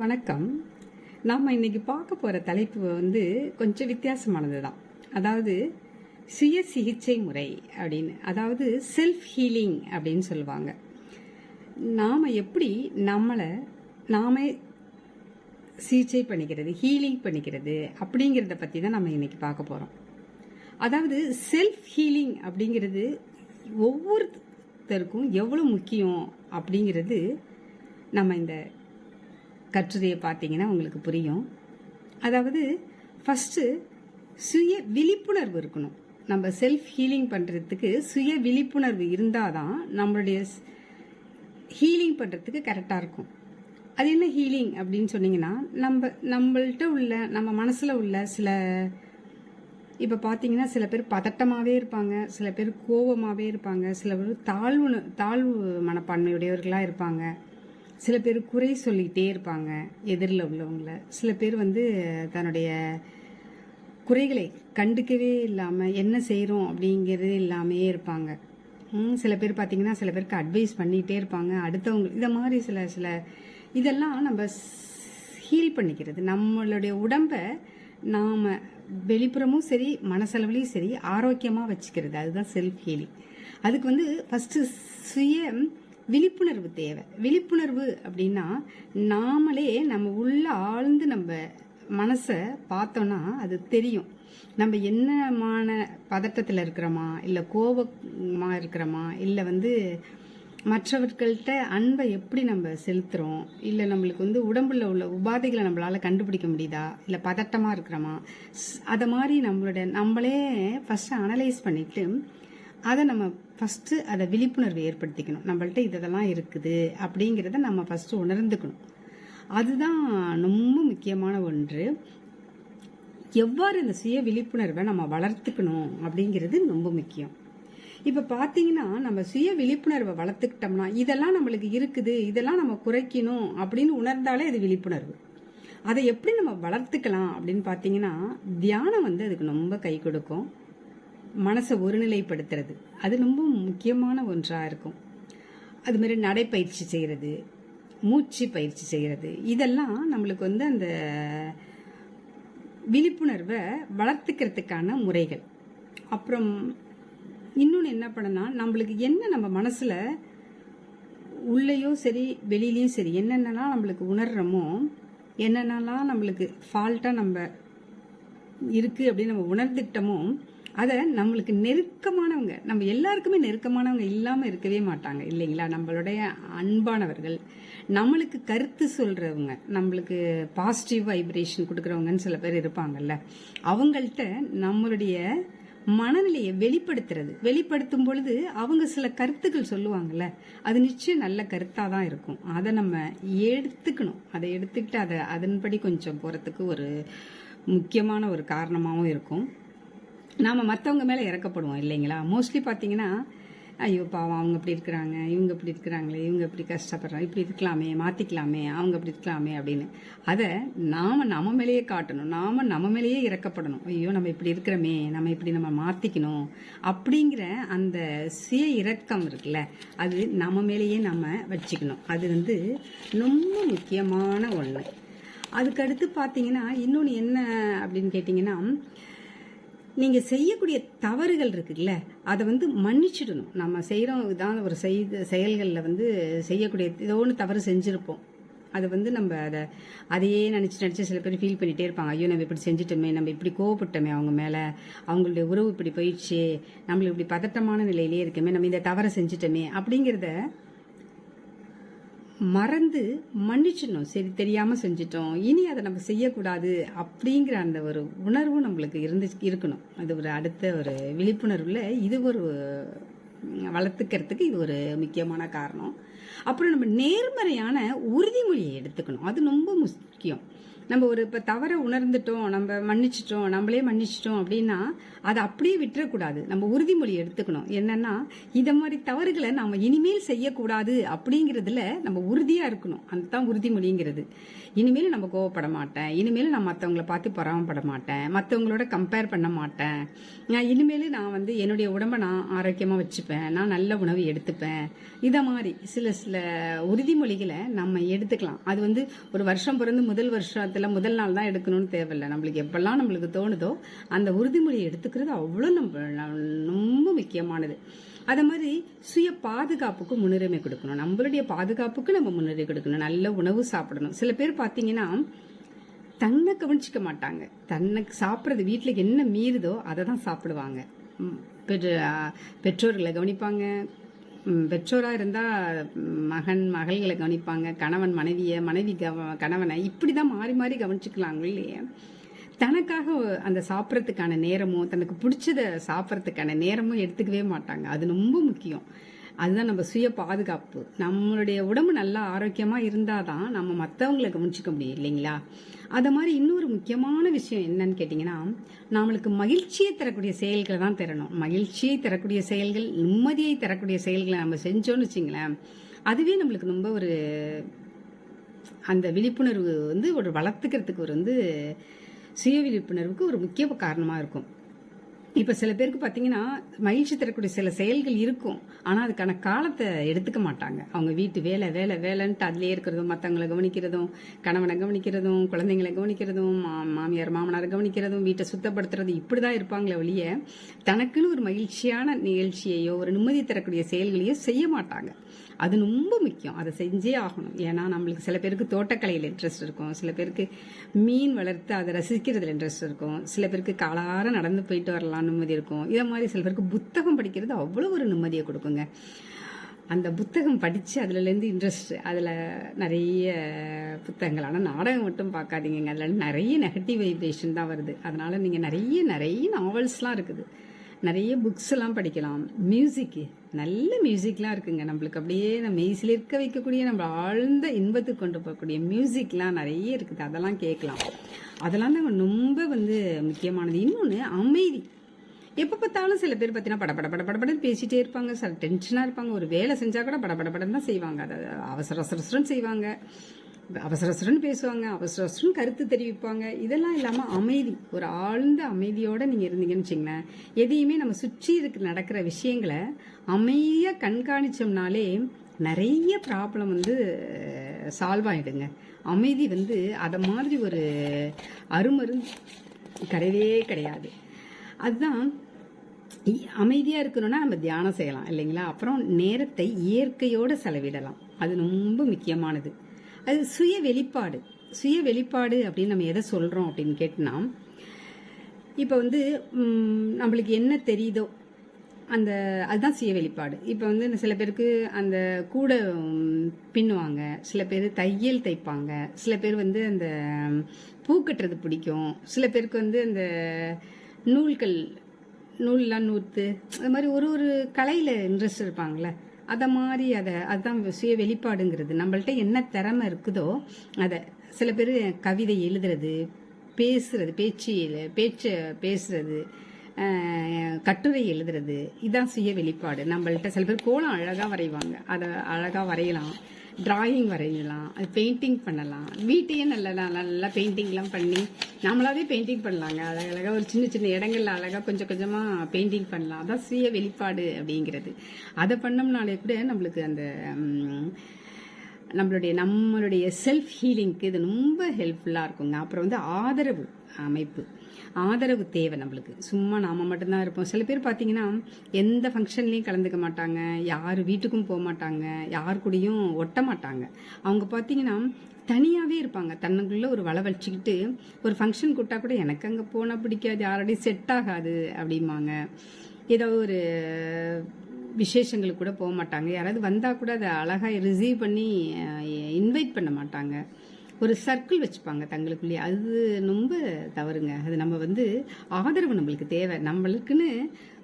வணக்கம். நாம் இன்றைக்கி பார்க்க போகிற தலைப்பு வந்து கொஞ்சம் வித்தியாசமானது தான் அதாவது சுய சிகிச்சை முறை அப்படின்னு. அதாவது செல்ஃப் ஹீலிங் அப்படின்னு சொல்லுவாங்க. நாம் எப்படி நம்மளை நாமே சிகிச்சை பண்ணிக்கிறது ஹீலிங் பண்ணிக்கிறது அப்படிங்கிறத பற்றி தான் நம்ம இன்றைக்கி பார்க்க போகிறோம் அதாவது செல்ஃப் ஹீலிங் அப்படிங்கிறது ஒவ்வொருத்தருக்கும் எவ்வளோ முக்கியம் அப்படிங்கிறது நம்ம இந்த கட்டுரையை பார்த்தீங்கன்னா உங்களுக்கு புரியும். அதாவது ஃபஸ்ட்டு சுய விழிப்புணர்வு இருக்கணும். நம்ம செல்ஃப் ஹீலிங் பண்ணுறதுக்கு சுய விழிப்புணர்வு இருந்தால் தான் நம்மளுடைய ஹீலிங் பண்ணுறதுக்கு கரெக்டாக இருக்கும். அது என்ன ஹீலிங் அப்படின்னு சொன்னீங்கன்னா நம்ம நம்மள்கிட்ட உள்ள நம்ம மனசில் உள்ள சில இப்போ பார்த்தீங்கன்னா சில பேர் பதட்டமாகவே இருப்பாங்க சில பேர் கோபமாகவே இருப்பாங்க சில பேர் தாழ்வு தாழ்வு மனப்பான்மையுடையவர்களாக இருப்பாங்க. சில பேர் குறை சொல்லிகிட்டே இருப்பாங்க எதிரில் உள்ளவங்கள. சில பேர் வந்து தன்னுடைய குறைகளை கண்டுக்கவே இல்லாமல் என்ன செய்கிறோம் அப்படிங்கிறது இல்லாமே இருப்பாங்க. சில பேர் பார்த்தீங்கன்னா சில பேருக்கு அட்வைஸ் பண்ணிகிட்டே இருப்பாங்க. அடுத்தவங்க இதை மாதிரி சில சில இதெல்லாம் நம்ம ஹீல் பண்ணிக்கிறது. நம்மளுடைய உடம்பை நாம் வெளிப்புறமும் சரி மனசளவுலையும் சரி ஆரோக்கியமாக வச்சுக்கிறது. அதுதான் செல்ஃப் ஹீலிங் அதுக்கு வந்து ஃபஸ்ட்டு சுய விழிப்புணர்வு தேவை. விழிப்புணர்வு அப்படின்னா நாமளே நம்ம உள்ள ஆழ்ந்து நம்ம மனசை பார்த்தோன்னா அது தெரியும். நம்ம என்னமான பதட்டத்தில் இருக்கிறோமா? இல்லை கோபமாக இருக்கிறோமா? இல்லை வந்து மற்றவர்கள்ட்ட அன்பை எப்படி நம்ம செலுத்துகிறோம் இல்லை நம்மளுக்கு வந்து உடம்புல உள்ள உபாதைகளை நம்மளால் கண்டுபிடிக்க முடியுதா? இல்லை பதட்டமாக இருக்கிறோமா? அதை மாதிரி நம்மளோட நம்மளே ஃபஸ்ட்டு அனலைஸ் பண்ணிவிட்டு அதை நம்ம ஃபஸ்ட்டு அதை விழிப்புணர்வு ஏற்படுத்திக்கணும். நம்மள்ட்ட இதெல்லாம் இருக்குது அப்படிங்கிறத நம்ம ஃபஸ்ட்டு உணர்ந்துக்கணும். அதுதான் ரொம்ப முக்கியமான ஒன்று. எவ்வாறு இந்த சுய விழிப்புணர்வை நம்ம வளர்த்துக்கணும் அப்படிங்கிறது ரொம்ப முக்கியம். இப்போ பார்த்தீங்கன்னா நம்ம சுய விழிப்புணர்வை வளர்த்துக்கிட்டோம்னா இதெல்லாம் நம்மளுக்கு இருக்குது இதெல்லாம் நம்ம குறைக்கணும் அப்படின்னு உணர்ந்தாலே அது விழிப்புணர்வு. அதை எப்படி நம்ம வளர்த்துக்கலாம் அப்படின்னு பார்த்தீங்கன்னா தியானம் வந்து அதுக்கு ரொம்ப கை கொடுக்கும். மனசை ஒருநிலைப்படுத்துறது. அது ரொம்ப முக்கியமான ஒன்றாக இருக்கும். அது மாதிரி நடைப்பயிற்சி செய்கிறது மூச்சு பயிற்சி செய்கிறது இதெல்லாம் நம்மளுக்கு வந்து அந்த விழிப்புணர்வை வளர்த்துக்கிறதுக்கான முறைகள். அப்புறம் இன்னொன்று என்ன பண்ணலாம் நம்மளுக்கு என்ன நம்ம மனசில் உள்ளேயும் சரி வெளியிலையும் சரி என்னென்னலாம் நம்மளுக்கு உணர்கிறோமோ என்னென்னலாம் நம்மளுக்கு ஃபால்ட்டாக நம்ம இருக்குது அப்படின்னு நம்ம உணர்ந்துக்கிட்டோமோ அதை நம்மளுக்கு நெருக்கமானவங்க நம்ம எல்லாருக்குமே நெருக்கமானவங்க இல்லாமல் இருக்கவே மாட்டாங்க இல்லைங்களா? நம்மளுடைய அன்பானவர்கள் நம்மளுக்கு கருத்து சொல்கிறவங்க நம்மளுக்கு பாசிட்டிவ் வைப்ரேஷன் கொடுக்குறவங்கன்னு சில பேர் இருப்பாங்கல்ல அவங்கள்ட்ட நம்மளுடைய மனநிலையை வெளிப்படுத்துறது. வெளிப்படுத்தும் பொழுது அவங்க சில கருத்துக்கள் சொல்லுவாங்கல்ல அது நிச்சயம் நல்ல கருத்தாக தான் இருக்கும். அதை நம்ம எடுத்துக்கணும். அதை எடுத்துக்கிட்டு அதை அதன்படி கொஞ்சம் போகிறதுக்கு ஒரு முக்கியமான ஒரு காரணமாகவும் இருக்கும். நாம் மற்றவங்க மேலே இறக்கப்படுவோம் இல்லைங்களா? மோஸ்ட்லி பார்த்தீங்கன்னா ஐயோ பாவம் அவங்க இப்படி இருக்கிறாங்க இவங்க இப்படி இருக்கிறாங்களே இவங்க இப்படி கஷ்டப்படுறாங்க இப்படி இருக்கலாமே மாற்றிக்கலாமே அவங்க இப்படி இருக்கலாமே அப்படின்னு. அதை நாம் நம்ம மேலேயே காட்டணும் நாம் நம்ம மேலேயே இறக்கப்படணும். ஐயோ நம்ம இப்படி இருக்கிறோமே நம்ம இப்படி நம்ம மாற்றிக்கணும் அப்படிங்கிற அந்த சுய இறக்கம் இருக்குல்ல அது நம்ம மேலேயே நம்ம வச்சுக்கணும். அது வந்து ரொம்ப முக்கியமான ஒன்று அதுக்கடுத்து பார்த்தீங்கன்னா இன்னொன்று என்ன அப்படின்னு கேட்டிங்கன்னா நீங்கள் செய்யக்கூடிய தவறுகள் இருக்குல்ல அதை வந்து மன்னிச்சிடணும். நம்ம செய்கிறோம் இதான் ஒரு செய்த செயல்களில் வந்து செய்யக்கூடிய ஏதோ ஒன்று தவறு செஞ்சுருப்போம். அது வந்து நம்ம அதை அதையே நினச்சி நினச்சி சில பேர் ஃபீல் பண்ணிகிட்டே இருப்பாங்க. ஐயோ நம்ம இப்படி செஞ்சிட்டோமே நம்ம இப்படி கோவப்பட்டோமே அவங்க மேலே. அவங்களுடைய உறவு இப்படி போயிடுச்சு நம்மளுக்கு இப்படி பதட்டமான நிலையிலே இருக்கமே நம்ம இந்த தவறை செஞ்சிட்டோமே அப்படிங்கிறத மறந்து மன்னிச்சிடணும். சரி தெரியாம செஞ்சிட்டோம். இனி அதை நம்ம செய்யக்கூடாது அப்படிங்கிற அந்த ஒரு உணர்வு நம்மளுக்கு இருந்து இருக்கணும். அது ஒரு அடுத்த ஒரு விழிப்புணர்வுல இது ஒரு வளர்த்துக்கிறதுக்கு இது ஒரு முக்கியமான காரணம். அப்புறம் நம்ம நேர்மறையான உறுதிமொழியை எடுத்துக்கணும். அது ரொம்ப முக்கியம். நம்ம ஒரு இப்போ தவற உணர்ந்துட்டோம் நம்ம மன்னிச்சிட்டோம் நம்மளே மன்னிச்சிட்டோம் அப்படின்னா அதை அப்படியே விட்டுறக்கூடாது. நம்ம உறுதிமொழி எடுத்துக்கணும். என்னன்னா இதை மாதிரி தவறுகளை நம்ம இனிமேல் செய்யக்கூடாது அப்படிங்கிறதுல நம்ம உறுதியாக இருக்கணும். அதுதான் உறுதிமொழிங்கிறது. இனிமேல் நம்ம கோவப்பட மாட்டேன். இனிமேல் நான் மற்றவங்கள பார்த்து பொறாமப்பட மாட்டேன். மற்றவங்களோட கம்பேர் பண்ண மாட்டேன். நான் இனிமேல் நான் வந்து என்னுடைய உடம்பை நான் ஆரோக்கியமாக வச்சுப்பேன். நான் நல்ல உணவு எடுத்துப்பேன். இதை மாதிரி சில சில உறுதிமொழிகளை நம்ம எடுத்துக்கலாம். அது வந்து ஒரு வருஷம் பிறந்து முதல் வருஷத்தில் முதல் நாள் தான் எடுக்கணும்னு தேவையில்லை. நம்மளுக்கு எப்பெல்லாம் நம்மளுக்கு தோணுதோ அந்த உறுதிமொழியை எடுத்துக்கிறது அவ்வளோ நம்ம ரொம்ப முக்கியமானது. அதே மாதிரி சுய பாதுகாப்புக்கு முன்னுரிமை கொடுக்கணும். நம்மளுடைய பாதுகாப்புக்கு நம்ம முன்னுரிமை கொடுக்கணும். நல்ல உணவு சாப்பிடணும். சில பேர் பார்த்தீங்கன்னா தன்னை கவனிச்சிக்க மாட்டாங்க. தன்னை சாப்பிட்றது வீட்டில் என்ன மீறுதோ அதை தான் சாப்பிடுவாங்க. பெற்ற பெற்றோர்களை கவனிப்பாங்க. பெற்றோராக இருந்தால் மகன் மகள்களை கவனிப்பாங்க கணவன் மனைவியை மனைவி கவ கணவனை இப்படி தான் மாறி மாறி கவனிச்சுக்கலாங்க இல்லையே தனக்காக அந்த சாப்பிட்றதுக்கான நேரமும் தனக்கு பிடிச்சத சாப்பிட்றதுக்கான நேரமும் எடுத்துக்கவே மாட்டாங்க. அது ரொம்ப முக்கியம். அதுதான் நம்ம சுய பாதுகாப்பு. நம்மளுடைய உடம்பு நல்லா ஆரோக்கியமாக இருந்தால் தான் நம்ம மற்றவங்களை கவனிச்சிக்க முடியும் இல்லைங்களா? அதை மாதிரி இன்னொரு முக்கியமான விஷயம் என்னன்னு கேட்டிங்கன்னா நம்மளுக்கு மகிழ்ச்சியை தரக்கூடிய செயல்களை தான் தரணும் மகிழ்ச்சியை தரக்கூடிய செயல்கள் நிம்மதியை தரக்கூடிய செயல்களை நம்ம செஞ்சோன்னு வச்சிங்களேன் அதுவே நம்மளுக்கு ரொம்ப ஒரு அந்த விழிப்புணர்வு வந்து ஒரு வளர்த்துக்கிறதுக்கு ஒரு வந்து சுய விழிப்புணர்வுக்கு ஒரு முக்கிய காரணமாக இருக்கும். இப்போ சில பேருக்கு பார்த்தீங்கன்னா மகிழ்ச்சி தரக்கூடிய சில செயல்கள் இருக்கும். ஆனால் அதுக்கான காலத்தை எடுத்துக்க மாட்டாங்க. அவங்க வீட்டு வேலை வேலை வேலைன்ட்டு அதிலே இருக்கிறதும் மற்றவங்களை கவனிக்கிறதும் கணவனை கவனிக்கிறதும் குழந்தைங்களை கவனிக்கிறதும் மா மாமியார் மாமனாரை கவனிக்கிறதும் வீட்டை சுத்தப்படுத்துறது இப்படி தான் இருப்பாங்களே ஒழிய தனக்குன்னு ஒரு மகிழ்ச்சியான நிகழ்ச்சியையோ ஒரு நிம்மதி தரக்கூடிய செயல்களையோ செய்ய மாட்டாங்க. அது ரொம்ப முக்கியம். அதை செஞ்சே ஆகணும். ஏன்னா நம்மளுக்கு சில பேருக்கு தோட்டக்கலையில் இன்ட்ரெஸ்ட் இருக்கும். சில பேருக்கு மீன் வளர்த்து அதை ரசிக்கிறதுல இன்ட்ரெஸ்ட் இருக்கும். சில பேருக்கு காலார நடந்து போயிட்டு வரலாம் நிம்மதி இருக்கும். இதை மாதிரி சில பேருக்கு புத்தகம் படிக்கிறது அவ்வளோ ஒரு நிம்மதியை கொடுக்குங்க. அந்த புத்தகம் படித்து அதுலேருந்து இன்ட்ரெஸ்ட் அதில் நிறைய புத்தகங்கள். ஆனால் நாடகம் மட்டும் பார்க்காதீங்க அதில் நிறைய நெகட்டிவ் வைப்ரேஷன் தான் வருது. அதனால் நீங்கள் நிறைய நிறைய நாவல்ஸ்லாம் இருக்குது. நிறைய புக்ஸ் எல்லாம் படிக்கலாம். மியூசிக்கு நல்ல மியூசிக்லாம் இருக்குங்க. நம்மளுக்கு அப்படியே நம்ம மெய்சில் இருக்க வைக்கக்கூடிய நம்ம ஆழ்ந்த இன்பத்துக்கு கொண்டு போகக்கூடிய மியூசிக்லாம் நிறைய இருக்குது. அதெல்லாம் கேட்கலாம். அதெல்லாம் நம்ம ரொம்ப வந்து முக்கியமானது. இன்னொன்று அமைதி. எப்போ பார்த்தாலும் சில பேர் பார்த்தீங்கன்னா படப்பட பட பேசிகிட்டே இருப்பாங்க. சார் டென்ஷனாக இருப்பாங்க. ஒரு வேலை செஞ்சால் கூட பட பட தான் செய்வாங்க. அதை அவசர அவசரன்னு செய்வாங்க. அவசர அவசரம்னு பேசுவாங்க அவசர அவசரம் கருத்து தெரிவிப்பாங்க. இதெல்லாம் இல்லாமல் அமைதி ஒரு ஆழ்ந்த அமைதியோடு நீங்கள் இருந்தீங்கன்னு வச்சிங்களேன் எதையுமே நம்ம சுற்றி இருக்கு நடக்கிற விஷயங்களை அமைதியாக கண்காணிச்சோம்னாலே நிறைய ப்ராப்ளம் வந்து சால்வ் ஆகிடுங்க அமைதி வந்து அதை மாதிரி ஒரு அருமருந்து கிடையவே கிடையாது. அதுதான் அமைதியாக இருக்கணும்னா நம்ம தியானம் செய்யலாம் இல்லைங்களா? அப்புறம் நேரத்தை இயற்கையோடு செலவிடலாம். அது ரொம்ப முக்கியமானது. அது சுய வெளிப்பாடு. சுய வெளிப்பாடு அப்படின்னு நம்ம எதை சொல்கிறோம் அப்படின்னு கேட்டோம்னா இப்போ வந்து நம்மளுக்கு என்ன தெரியுதோ அந்த அதுதான் சுய வெளிப்பாடு. இப்போ வந்து இந்த சில பேருக்கு அந்த கூடை பின்னுவாங்க. சில பேர் தையல் தைப்பாங்க. சில பேர் வந்து அந்த பூ கட்டுறது பிடிக்கும். சில பேருக்கு வந்து அந்த நூல்கள் நூல்லாம் நூற்று அது மாதிரி ஒரு ஒரு கலையில் இன்ட்ரெஸ்ட் இருப்பாங்களே அதை மாதிரி அதை அதுதான் சுய வெளிப்பாடுங்கிறது. நம்மள்ட்ட என்ன திறமை இருக்குதோ அதை சில பேர் கவிதை எழுதுறது பேசுறது பேச்சியில் பேச்சை பேசுறது கட்டுரை எழுதுறது இதான் சுய வெளிப்பாடு. நம்மள்ட்ட சில பேர் கோலம் அழகாக வரைவாங்க. அதை அழகாக வரையலாம். டிராயிங் வரையலாம் அது பெயிண்டிங் பண்ணலாம். வீட்டையே நல்லா நல்லா நல்லா பெயிண்டிங்லாம் பண்ணி நம்மளாவே பெயிண்டிங் பண்ணலாங்க. அழகழகாக ஒரு சின்ன சின்ன இடங்கள்ல அழகாக கொஞ்சம் கொஞ்சமாக பெயிண்டிங் பண்ணலாம். அதான் சுய வெளிப்பாடு அப்படிங்கிறது. அதை பண்ணோம்னாலே கூட நம்மளுக்கு அந்த நம்மளுடைய நம்மளுடைய செல்ஃப் ஹீலிங்க்கு இது ரொம்ப ஹெல்ப்ஃபுல்லாக இருக்குங்க. அப்புறம் வந்து ஆதரவு அமைப்பு. ஆதரவு தேவை நம்மளுக்கு. சும்மா நாம் மட்டும்தான் இருப்போம். சில பேர் பார்த்தீங்கன்னா எந்த ஃபங்க்ஷன்லேயும் கலந்துக்க மாட்டாங்க. யார் வீட்டுக்கும் போக மாட்டாங்க. யார் கூடயும் ஒட்ட மாட்டாங்க. அவங்க பார்த்தீங்கன்னா தனியாகவே இருப்பாங்க. தன்னுக்குள்ளே ஒரு வலை வச்சுக்கிட்டு ஒரு ஃபங்க்ஷன் கூட்டா கூட எனக்கு அங்கே போனால் பிடிக்காது. யாரோடையும் செட் ஆகாது அப்படிம்பாங்க. ஏதோ ஒரு விசேஷங்களுக்கு கூட போக மாட்டாங்க. யாராவது வந்தால் கூட அதை அழகாக ரிசீவ் பண்ணி இன்வைட் பண்ண மாட்டாங்க. ஒரு சர்க்கிள் வச்சுப்பாங்க தங்களுக்குள்ளேயே. அது ரொம்ப தவறுங்க. அது நம்ம வந்து ஆதரவு நம்மளுக்கு தேவை. நம்மளுக்குன்னு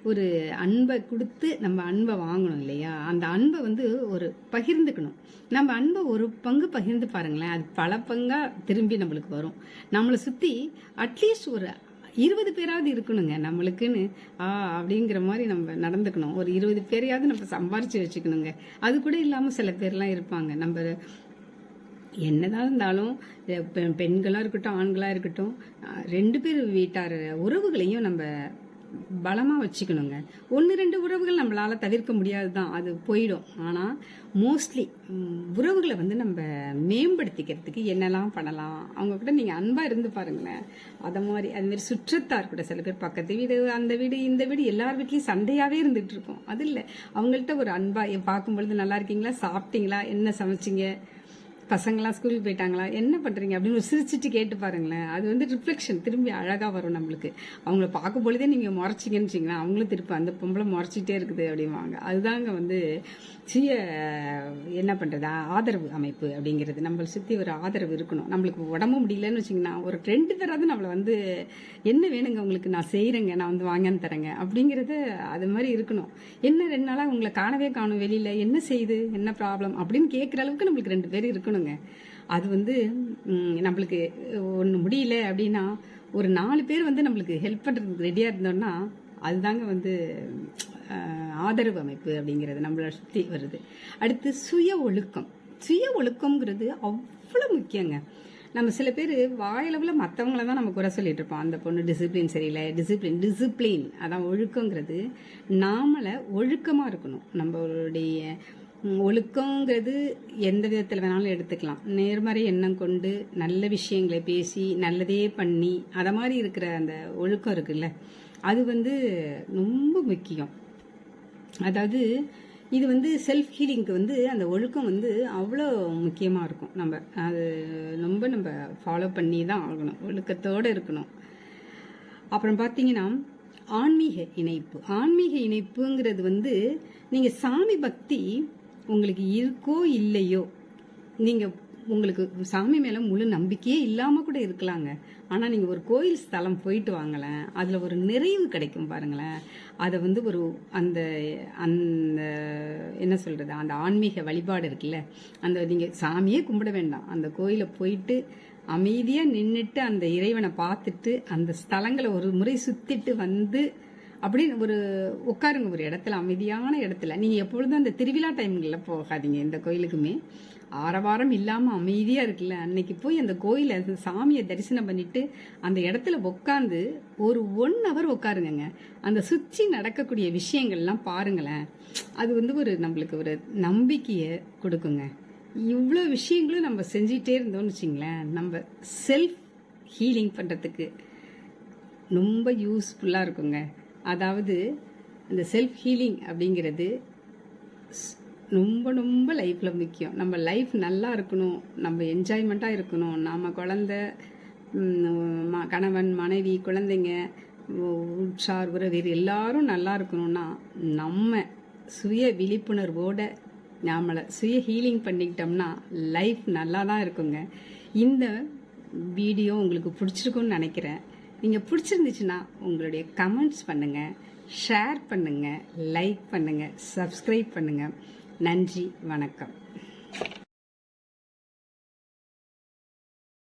ஒரு அன்பை கொடுத்து நம்ம அன்பை வாங்கணும் இல்லையா? அந்த அன்பை வந்து ஒரு பகிர்ந்துக்கணும். நம்ம அன்பை ஒரு பங்கு பகிர்ந்து பாருங்களேன். அது பல பங்காக திரும்பி நம்மளுக்கு வரும். நம்மளை சுற்றி அட்லீஸ்ட் ஒரு இருபது பேராவது இருக்கணுங்க நம்மளுக்குன்னு. ஆ அப்படிங்கிற மாதிரி நம்ம நடந்துக்கணும். ஒரு இருபது பேரையாவது நம்ம சம்பாரிச்சு வச்சுக்கணுங்க. அது கூட இல்லாமல் சில பேர்லாம் இருப்பாங்க. நம்ம என்னதான் இருந்தாலும் பெண்களாக இருக்கட்டும் ஆண்களாக இருக்கட்டும் ரெண்டு பேர் வீட்டார் உறவுகளையும் நம்ம பலமாக வச்சுக்கணுங்க. ஒன்று ரெண்டு உறவுகள் நம்மளால் தவிர்க்க முடியாது தான் அது போயிடும். ஆனால் மோஸ்ட்லி உறவுகளை வந்து நம்ம மேம்படுத்திக்கிறதுக்கு என்னெல்லாம் பண்ணலாம்? அவங்க கூட நீங்கள் அன்பாக இருந்து பாருங்களேன். அதை மாதிரி அதுமாரி சுற்றத்தார் கூட சில பேர் பக்கத்து வீடு அந்த வீடு இந்த வீடு எல்லார் வீட்லேயும் சண்டையாகவே இருந்துகிட்டு இருக்கும். அது இல்லை. அவங்கள்ட்ட ஒரு அன்பாக பார்க்கும்பொழுது நல்லா இருக்கீங்களா? சாப்பிட்டீங்களா? என்ன சமைச்சிங்க? பசங்களாம் ஸ்கூலுக்கு போயிட்டாங்களா என்ன பண்ணுறீங்க அப்படின்னு ஒரு சிரிச்சிட்டு கேட்டு பாருங்களேன். அது வந்து ரிஃப்ளெக்ஷன் திரும்பி அழகாக வரும் நம்மளுக்கு. அவங்கள பார்க்கும் பொழுதே நீங்கள் முறைச்சிங்கன்னு வச்சிங்களேன் அவங்களும் திருப்பி அந்த பொம்பளை முறைச்சிட்டே இருக்குது அப்படிம்பாங்க. அதுதாங்க வந்து சுய என்ன பண்ணுறது ஆதரவு அமைப்பு அப்படிங்கிறது. நம்மளை சுற்றி ஒரு ஆதரவு இருக்கணும். நம்மளுக்கு உடம்பு முடியலன்னு வச்சிங்கன்னா ஒரு ரெண்டு பேராவது நம்மளை வந்து என்ன வேணுங்க உங்களுக்கு? நான் செய்கிறேங்க நான் வந்து வாங்கன்னு தரேங்க. அப்படிங்கிறது அது மாதிரி இருக்கணும். என்ன ரெண்டு நாளாக உங்களை காணவே காணும் வெளியில் என்ன செய்யுது என்ன ப்ராப்ளம் அப்படின்னு கேட்குற அளவுக்கு நம்மளுக்கு ரெண்டு பேர் இருக்கணுங்க அது வந்து நம்மளுக்கு ஒன்று முடியல அப்படின்னா ஒரு நாலு பேர் வந்து நம்மளுக்கு ஹெல்ப் பண்ணுறதுக்கு ரெடியாக இருந்தோம்னா அதுதாங்க வந்து ஆதரவு அமைப்பு அப்படிங்கிறது நம்மளை சுற்றி வருது. அடுத்து சுய ஒழுக்கம். சுய ஒழுக்கம்ங்கிறது அவ்வளோ முக்கியங்க. நம்ம சில பேர் வாயளவில் மற்றவங்கள தான் நம்ம குறை சொல்லிட்டு இருப்போம். அந்த பொண்ணு டிசிப்ளின் சரியில்லை டிசிப்ளின் டிசிப்ளின் அதான் ஒழுக்கங்கிறது. நாமளை ஒழுக்கமாக இருக்கணும். நம்மளுடைய ஒழுக்கங்கிறது எந்த விதத்தில் வேணாலும் எடுத்துக்கலாம். நேர்மறை எண்ணம் கொண்டு நல்ல விஷயங்களை பேசி நல்லதே பண்ணி அதை மாதிரி இருக்கிற அந்த ஒழுக்கம் இருக்குல்ல அது வந்து ரொம்ப முக்கியம். அதாவது இது வந்து செல்ஃப் ஹீலிங்க்கு வந்து அந்த ஒழுக்கம் வந்து அவ்வளோ முக்கியமாக இருக்கும். நம்ம அது ரொம்ப நம்ம ஃபாலோ பண்ணி தான் ஆகணும். ஒழுக்கத்தோடு இருக்கணும். அப்புறம் பார்த்தீங்கன்னா ஆன்மீக இணைப்பு. ஆன்மீக இணைப்புங்கிறது வந்து நீங்கள் சாமி பக்தி உங்களுக்கு இருக்கோ இல்லையோ நீங்கள் உங்களுக்கு சாமி மேலே முழு நம்பிக்கையே இல்லாமல் கூட இருக்கலாங்க. ஆனால் நீங்கள் ஒரு கோயில் ஸ்தலம் போயிட்டு வாங்களேன் அதில் ஒரு நிறைவு கிடைக்கும் பாருங்களேன். அதை வந்து ஒரு அந்த அந்த என்ன சொல்கிறது அந்த ஆன்மீக வழிபாடு இருக்குல்ல அந்த நீங்கள் சாமியே கும்பிட வேண்டாம். அந்த கோயிலை போயிட்டு அமைதியாக நின்றுட்டு அந்த இறைவனை பார்த்துட்டு அந்த ஸ்தலங்களை ஒரு முறை சுற்றிட்டு வந்து அப்படின்னு ஒரு உட்காருங்க ஒரு இடத்துல அமைதியான இடத்துல. நீங்கள் எப்பொழுதும் அந்த திருவிழா டைம்களில் போகாதீங்க இந்த கோயிலுக்குமே. ஆரவாரம் இல்லாமல் அமைதியாக இருக்குல்ல. அன்னைக்கு போய் அந்த கோயிலை அந்த சாமியை தரிசனம் பண்ணிட்டு அந்த இடத்துல உட்காந்து ஒரு ஒன் ஹவர் உட்காருங்கங்க. அந்த சுற்றி நடக்கக்கூடிய விஷயங்கள்லாம் பாருங்களேன். அது வந்து ஒரு நம்மளுக்கு ஒரு நம்பிக்கையை கொடுக்குங்க. இவ்வளோ விஷயங்களும் நம்ம செஞ்சிட்டே இருந்தோம்னு வச்சிங்களேன். நம்ம செல்ஃப் ஹீலிங் பண்ணுறதுக்கு ரொம்ப யூஸ்ஃபுல்லாக இருக்குங்க. அதாவது இந்த செல்ஃப் ஹீலிங் அப்படிங்கிறது ஸ்- ரொம்ப ரொம்ப லைஃப்பில் முக்கியம். நம்ம லைஃப் நல்லா இருக்கணும் நம்ம என்ஜாய்மெண்ட்டாக இருக்கணும். நம்ம குழந்த ம- கணவன் மனைவி குழந்தைங்க உற்சார் உற்றார் உறவினர் எல்லாரும் நல்லா இருக்கணும்னா நம்ம சுய விழிப்புணர்வோட நாமளை சுய ஹீலிங் பண்ணிக்கிட்டோம்னா லைஃப் நல்லா தான் இருக்குங்க. இந்த வீடியோ உங்களுக்கு பிடிச்சிருக்குன்னு நினைக்கிறேன். நீங்கள் பிடிச்சிருந்துச்சுன்னா உங்களுடைய கமெண்ட்ஸ் பண்ணுங்கள் ஷேர் பண்ணுங்கள் லைக் பண்ணுங்கள் சப்ஸ்கிரைப் பண்ணுங்கள் நன்றி வணக்கம்.